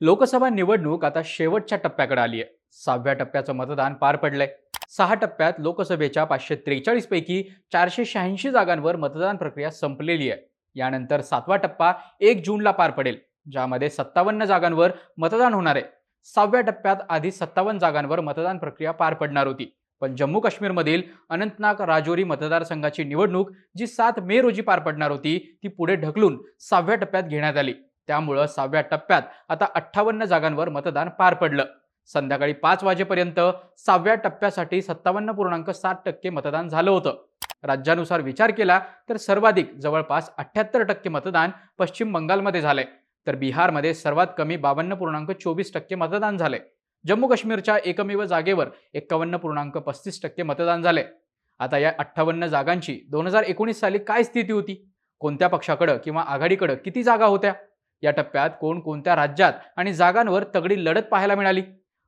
लोकसभा निवडणूक आता शेवटच्या टप्प्याकडे आली आहे. सहाव्या टप्प्याचं मतदान पार पडलंय. सहा टप्प्यात लोकसभेच्या पाचशे त्रेचाळीस पैकी चारशे शहाऐंशी जागांवर मतदान प्रक्रिया संपलेली आहे. यानंतर सातवा टप्पा एक जूनला पार पडेल ज्यामध्ये सत्तावन्न जागांवर मतदान होणार आहे. सहाव्या टप्प्यात आधी सत्तावन्न जागांवर मतदान प्रक्रिया पार पडणार होती. पण जम्मू काश्मीरमधील अनंतनाग राजौरी मतदारसंघाची निवडणूक जी सात मे रोजी पार पडणार होती ती पुढे ढकलून सहाव्या टप्प्यात घेण्यात आली. त्यामुळं सहाव्या टप्प्यात आता अठ्ठावन्न जागांवर मतदान पार पडलं. संध्याकाळी पाच वाजेपर्यंत सहाव्या टप्प्यासाठी सत्तावन्न पूर्णांक सात टक्के मतदान झालं होतं. राज्यानुसार विचार केला तर सर्वाधिक जवळपास अठ्ठ्याहत्तर टक्के मतदान पश्चिम बंगालमध्ये झालंय. तर बिहारमध्ये सर्वात कमी बावन्न पूर्णांक चोवीस टक्के मतदान झाले जम्मू काश्मीरच्या एकमेव जागेवर एक्कावन्न पूर्णांक पस्तीस टक्के मतदान झाले आता या अठ्ठावन्न जागांची दोन हजार एकोणीस साली काय स्थिती होती? कोणत्या पक्षाकडं किंवा आघाडीकडं किती जागा होत्या? या टप्प्यात कोणकोणत्या राज्यात आणि जागांवर तगडी लढत पाहायला मिळाली?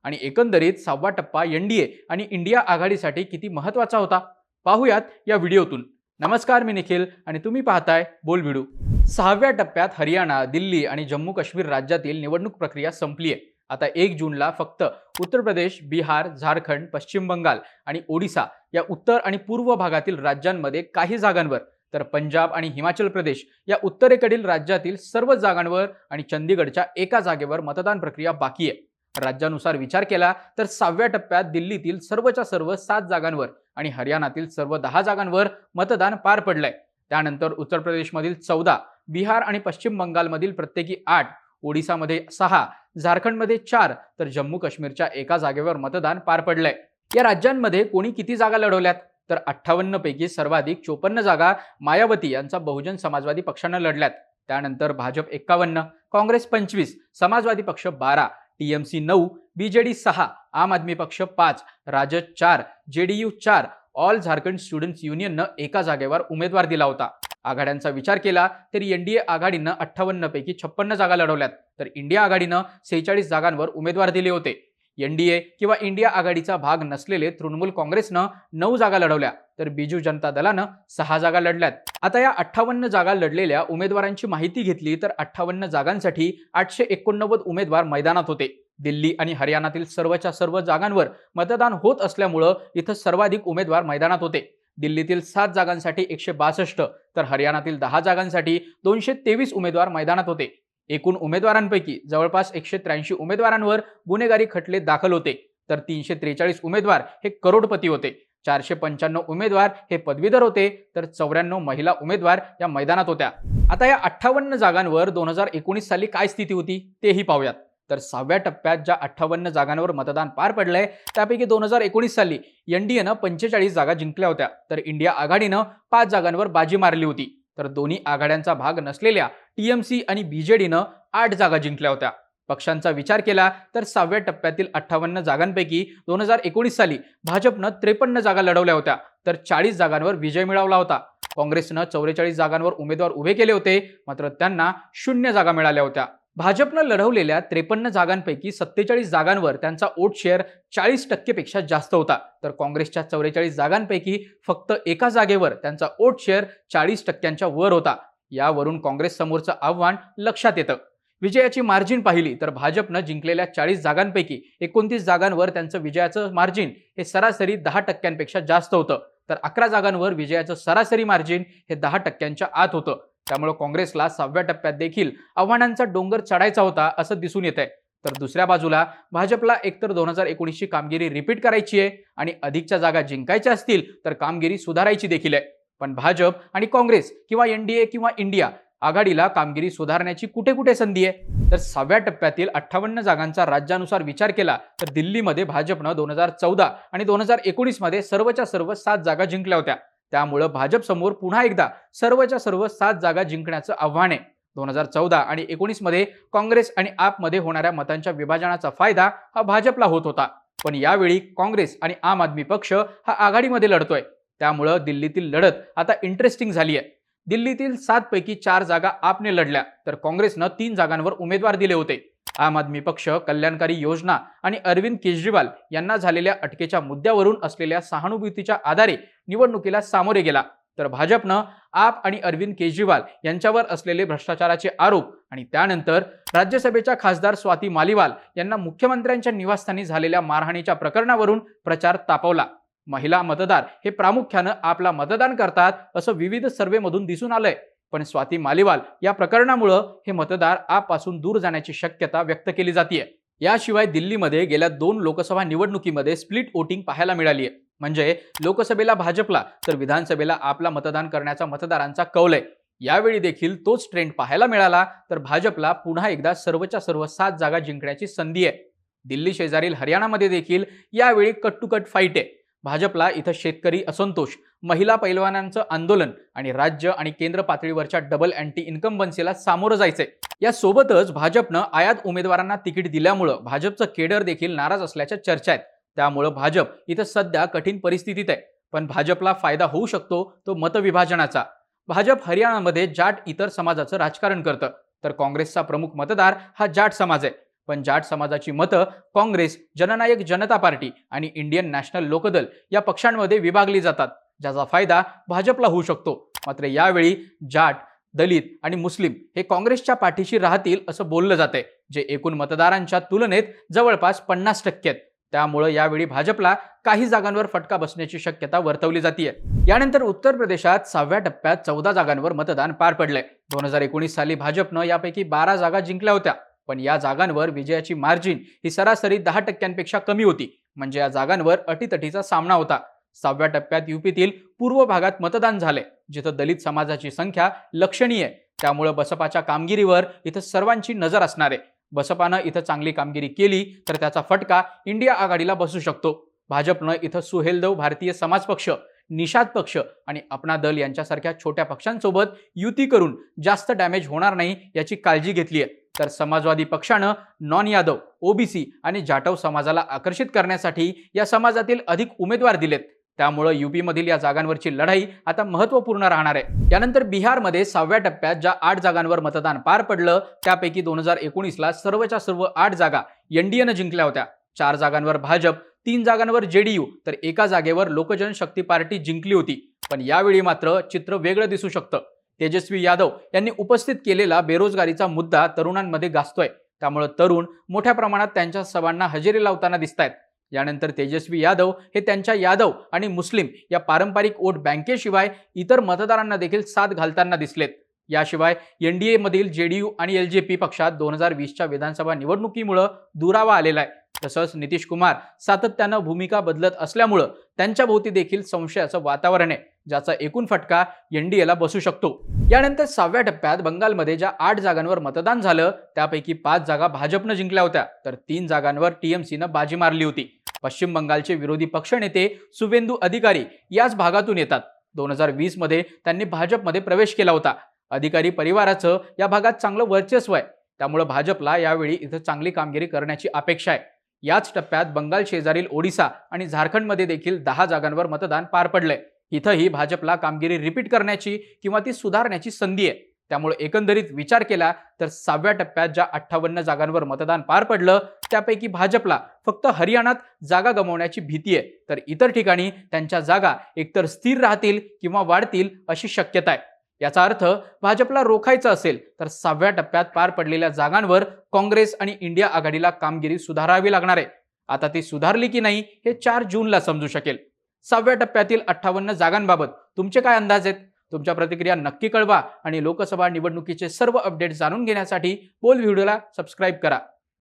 आणि एकंदरीत सहावा टप्पा एनडीए आणि इंडिया आघाडीसाठी किती महत्त्वाचा होता? पाहूयात या व्हिडिओतून. नमस्कार मी निखिल आणि तुम्ही पाहताय बोल भिडू सहाव्या टप्प्यात हरियाणा दिल्ली आणि जम्मू काश्मीर राज्यातील निवडणूक प्रक्रिया संपली आहे आता एक जूनला फक्त उत्तर प्रदेश बिहार झारखंड पश्चिम बंगाल आणि ओडिसा या उत्तर आणि पूर्व भागातील राज्यांमध्ये काही जागांवर तर पंजाब आणि हिमाचल प्रदेश या उत्तरेकडील राज्यातील सर्व जागांवर आणि चंदीगडच्या एका जागेवर मतदान प्रक्रिया बाकी आहे. राज्यानुसार विचार केला तर सहाव्या टप्प्यात दिल्लीतील सर्वच्या सर्व सात जागांवर आणि हरियाणातील सर्व दहा जागांवर मतदान पार पडलंय. त्यानंतर उत्तर प्रदेशमधील चौदा बिहार आणि पश्चिम बंगालमधील प्रत्येकी आठ ओडिसामध्ये सहा झारखंडमध्ये चार तर जम्मू काश्मीरच्या एका जागेवर मतदान पार पडलंय. या राज्यांमध्ये कोणी किती जागा लढवल्यात? तर अठ्ठावन्नपैकी सर्वाधिक चोपन्न जागा मायावती यांचा बहुजन समाजवादी पक्षानं लढल्यात. त्यानंतर भाजप एक्कावन्न काँग्रेस पंचवीस समाजवादी पक्ष बारा टीएमसी नऊ बीजेडी सहा आम आदमी पक्ष पाच राजद चार जेडीयू चार ऑल झारखंड स्टुडंट्स युनियननं एका जागेवर उमेदवार दिला होता. आघाड्यांचा विचार केला तर एनडीए आघाडीनं अठ्ठावन्न पैकी छप्पन्न जागा लढवल्यात. तर इंडिया आघाडीनं सेहेचाळीस जागांवर उमेदवार दिले होते. एनडीए किंवा इंडिया आघाडीचा भाग नसलेले तृणमूल काँग्रेसनं नऊ जागा लढवल्या तर बिजू जनता दलानं सहा जागा लढल्यात. आता या अठ्ठावन्न जागा लढलेल्या उमेदवारांची माहिती घेतली तर अठ्ठावन्न जागांसाठी आठशे एकोणनव्वद उमेदवार मैदानात होते. दिल्ली आणि हरियाणातील सर्वच्या सर्व जागांवर मतदान होत असल्यामुळं इथं सर्वाधिक उमेदवार मैदानात होते. दिल्लीतील सात जागांसाठी एकशे बासष्ट तर हरियाणातील दहा जागांसाठी दोनशे तेवीस उमेदवार मैदानात होते. एकूण उमेदवारांपैकी जवळपास एकशे त्र्याऐंशी उमेदवारांवर गुन्हेगारी खटले दाखल होते. तर तीनशे त्रेचाळीस उमेदवार हे करोडपती होते. चारशे पंच्याण्णव उमेदवार हे पदवीधर होते. तर चौऱ्याण्णव महिला उमेदवार या मैदानात होत्या. आता या अठ्ठावन्न जागांवर दोन हजार एकोणीस साली काय स्थिती होती तेही पाहूयात. तर सहाव्या टप्प्यात ज्या अठ्ठावन्न जागांवर मतदान पार पडलंय त्यापैकी दोन हजार एकोणीस साली एनडीएनं पंचेचाळीस जागा जिंकल्या होत्या. तर इंडिया आघाडीनं पाच जागांवर बाजी मारली होती. तर दोन्ही आघाड्यांचा भाग नसलेल्या टीएमसी आणि बीजेडीनं आठ जागा जिंकल्या होत्या. पक्षांचा विचार केला तर सहाव्या टप्प्यातील अठ्ठावन्न जागांपैकी दोन हजार एकोणीस साली भाजपनं त्रेपन्न जागा लढवल्या होत्या तर चाळीस जागांवर विजय मिळवला होता. काँग्रेसनं चौवेचाळीस जागांवर उमेदवार उभे केले होते मात्र त्यांना शून्य जागा मिळाल्या होत्या. भाजपनं लढवलेल्या त्रेपन्न जागांपैकी सत्तेचाळीस जागांवर त्यांचा वोट शेअर चाळीस टक्केपेक्षा जास्त होता. तर काँग्रेसच्या चौवेचाळीस जागांपैकी फक्त एका जागेवर त्यांचा वोट शेअर चाळीस टक्क्यांच्या वर होता. यावरून काँग्रेस समोरचं आव्हान लक्षात येतं. विजयाची मार्जिन पाहिली तर भाजपनं जिंकलेल्या चाळीस जागांपैकी एकोणतीस जागांवर त्यांचं विजयाचं मार्जिन हे सरासरी दहा टक्क्यांपेक्षा जास्त होतं. तर अकरा जागांवर विजयाचं सरासरी मार्जिन हे दहा टक्क्यांच्या आत होतं. त्यामुळे काँग्रेसला सहाव्या टप्प्यात देखील आव्हानांचा डोंगर चढायचा होता असं दिसून येत आहे तर दुसऱ्या बाजूला भाजपला एकतर दोन हजार एकोणीसची कामगिरी रिपीट करायची आहे आणि अधिकच्या जागा जिंकायच्या असतील तर कामगिरी सुधारायची देखील आहे. पण भाजप आणि काँग्रेस किंवा एनडीए किंवा इंडिया आघाडीला कामगिरी सुधारण्याची कुठे कुठे संधी आहे? तर सहाव्या टप्प्यातील अठ्ठावन्न जागांचा राज्यानुसार विचार केला तर दिल्लीमध्ये भाजपनं दोन हजार चौदा आणि दोन हजार एकोणीसमध्ये सर्वच्या सर्व सात जागा जिंकल्या होत्या. त्यामुळं भाजपसमोर पुन्हा एकदा सर्वच्या सर्व सात जागा जिंकण्याचं आव्हान आहे. दोन हजार चौदा आणि एकोणीसमध्ये काँग्रेस आणि आपमध्ये होणाऱ्या मतांच्या विभाजनाचा फायदा हा भाजपला होत होता. पण यावेळी काँग्रेस आणि आम आदमी पक्ष हा आघाडीमध्ये लढतोय. त्यामुळं दिल्लीतील लढत आता इंटरेस्टिंग झाली आहे. दिल्लीतील सातपैकी चार जागा आपने लढल्या. तर काँग्रेसनं तीन जागांवर उमेदवार दिले होते. आम आदमी पक्ष कल्याणकारी योजना आणि अरविंद केजरीवाल यांना झालेल्या अटकेच्या मुद्द्यावरून असलेल्या सहानुभूतीच्या आधारे निवडणुकीला सामोरे गेला. तर भाजपनं आप आणि अरविंद केजरीवाल यांच्यावर असलेले भ्रष्टाचाराचे आरोप आणि त्यानंतर राज्यसभेच्या खासदार स्वाती मालिवाल यांना मुख्यमंत्र्यांच्या निवासस्थानी झालेल्या मारहाणीच्या प्रकरणावरून प्रचार तापवला. महिला मतदार हे प्रामुख्यानं आपला मतदान करतात असं विविध सर्वेमधून दिसून आलंय. पण स्वाती मालिवाल या प्रकरणामुळं हे मतदार आपपासून दूर जाण्याची शक्यता व्यक्त केली जाते याशिवाय दिल्लीमध्ये गेल्या दोन लोकसभा निवडणुकीमध्ये स्प्लिट वोटिंग पाहायला मिळाली आहे म्हणजे लोकसभेला भाजपला तर विधानसभेला आपला मतदान करण्याचा मतदारांचा कौल आहे. यावेळी देखील तोच ट्रेंड पाहायला मिळाला तर भाजपला पुन्हा एकदा सर्वच्या सर्व सात जागा जिंकण्याची संधी आहे. दिल्ली शेजारील हरियाणामध्ये देखील यावेळी कट टू कट फाईट आहे. भाजपला इथं शेतकरी असंतोष महिला पैलवानांचं आंदोलन आणि राज्य आणि केंद्र पातळीवरच्या डबल अँटी इन्कम्बन्सीला सामोरं जायचंय. या सोबतच भाजपनं आयात उमेदवारांना तिकीट दिल्यामुळं भाजपचं केडर देखील नाराज असल्याच्या चर्चा आहेत. त्यामुळं भाजप इथं सध्या कठीण परिस्थितीत आहे. पण भाजपला फायदा होऊ शकतो तो मतविभाजनाचा. भाजप हरियाणामध्ये जाट इतर समाजाचं राजकारण करतं. तर काँग्रेसचा प्रमुख मतदार हा जाट समाज आहे. पण जाट समाजाची मतं काँग्रेस जननायक जनता पार्टी आणि इंडियन नॅशनल लोकदल या पक्षांमध्ये विभागली जातात ज्याचा फायदा भाजपला होऊ शकतो. मात्र यावेळी जाट दलित आणि मुस्लिम हे काँग्रेसच्या पाठीशी राहतील असं बोललं जाते जे एकूण मतदारांच्या तुलनेत जवळपास पन्नास टक्के आहेत. त्यामुळं यावेळी भाजपला काही जागांवर फटका बसण्याची शक्यता वर्तवली जाते यानंतर उत्तर प्रदेशात सहाव्या टप्प्यात चौदा जागांवर मतदान पार पडलंय. दोन हजार एकोणीस साली भाजपनं यापैकी बारा जागा जिंकल्या होत्या. पण या जागांवर विजयाची मार्जिन ही सरासरी दहा टक्क्यांपेक्षा कमी होती. म्हणजे या जागांवर अटीतटीचा सामना होता. सहाव्या टप्प्यात युपीतील पूर्व भागात मतदान झाले जिथं दलित समाजाची संख्या लक्षणीय आहे. त्यामुळे बसपाच्या कामगिरीवर इथं सर्वांची नजर असणार आहे. बसपानं इथं चांगली कामगिरी केली तर त्याचा फटका इंडिया आघाडीला बसू शकतो. भाजपनं इथं सुहेलदेव भारतीय समाज पक्ष निषाद पक्ष आणि अपना दल यांच्यासारख्या छोट्या पक्षांसोबत युती करून जास्त डॅमेज होणार नाही याची काळजी घेतली आहे. तर समाजवादी पक्षानं नॉन यादव ओबीसी आणि जाटव समाजाला आकर्षित करण्यासाठी या समाजातील अधिक उमेदवार दिलेत. त्यामुळं युपीमधील या जागांवरची लढाई आता महत्त्वपूर्ण राहणार आहे. यानंतर बिहारमध्ये सहाव्या टप्प्यात ज्या आठ जागांवर मतदान पार पडलं त्यापैकी दोन हजार एकोणीसला सर्वच्या सर्व आठ जागा एनडीएनं जिंकल्या होत्या. चार जागांवर भाजप तीन जागांवर जेडीयू तर एका जागेवर लोकजन शक्ती पार्टी जिंकली होती. पण यावेळी मात्र चित्र वेगळं दिसू शकतं. तेजस्वी यादव यांनी उपस्थित केलेला बेरोजगारीचा मुद्दा तरुणांमध्ये गाजतोय. त्यामुळे तरुण मोठ्या प्रमाणात त्यांच्या सभांना हजेरी लावताना दिसत आहेत यानंतर तेजस्वी यादव हे त्यांच्या यादव आणि मुस्लिम या पारंपरिक वोट बँकेशिवाय इतर मतदारांना देखील साथ घालताना दिसलेत. याशिवाय एनडीए मधील जेडीयू आणि एल जे पी पक्षात दोन हजार वीसच्या विधानसभा निवडणुकीमुळं दुरावा आलेला आहे. तसंच नितीश कुमार सातत्यानं भूमिका बदलत असल्यामुळं त्यांच्या भोवती देखील संशयाचं वातावरण आहे. ज्याचा एकूण फटका एनडीएला बसू शकतो. यानंतर सहाव्या टप्प्यात बंगालमध्ये ज्या आठ जागांवर मतदान झालं त्यापैकी पाच जागा भाजपनं जिंकल्या होत्या. तर तीन जागांवर टीएमसीनं बाजी मारली होती. पश्चिम बंगालचे विरोधी पक्षनेते सुवेंदू अधिकारी याच भागातून येतात. दोन हजार वीसमध्ये त्यांनी भाजपमध्ये प्रवेश केला होता. अधिकारी परिवाराचं या भागात चांगलं वर्चस्व आहे. त्यामुळे भाजपला यावेळी इथं चांगली कामगिरी करण्याची अपेक्षा आहे. याच टप्प्यात बंगाल शेजारील ओडिसा आणि झारखंडमध्ये देखील दहा जागांवर मतदान पार पडलंय. इथंही भाजपला कामगिरी रिपीट करण्याची किंवा ती सुधारण्याची संधी आहे. त्यामुळे एकंदरीत विचार केला तर सहाव्या टप्प्यात ज्या अठ्ठावन्न जागांवर मतदान पार पडलं त्यापैकी भाजपला फक्त हरियाणात जागा गमावण्याची भीती आहे. तर इतर ठिकाणी त्यांच्या जागा एकतर स्थिर राहतील किंवा वाढतील अशी शक्यता आहे. याचा अर्थ भाजपला रोखायचं असेल तर सहाव्या टप्प्यात पार पडलेल्या जागांवर काँग्रेस आणि इंडिया आघाडीला कामगिरी सुधारावी लागणार आहे. आता ती सुधारली की नाही हे चार जूनला समजू शकेल. सहाव्या टप्प्यातील अठ्ठावन्न जागांबाबत तुमचे काय अंदाज आहेत? तुमच्या प्रतिक्रिया नक्की कळवा आणि लोकसभा निवडणुकीचे सर्व अपडेट जाणून घेण्यासाठी बोल व्हिडिओला सबस्क्राईब करा.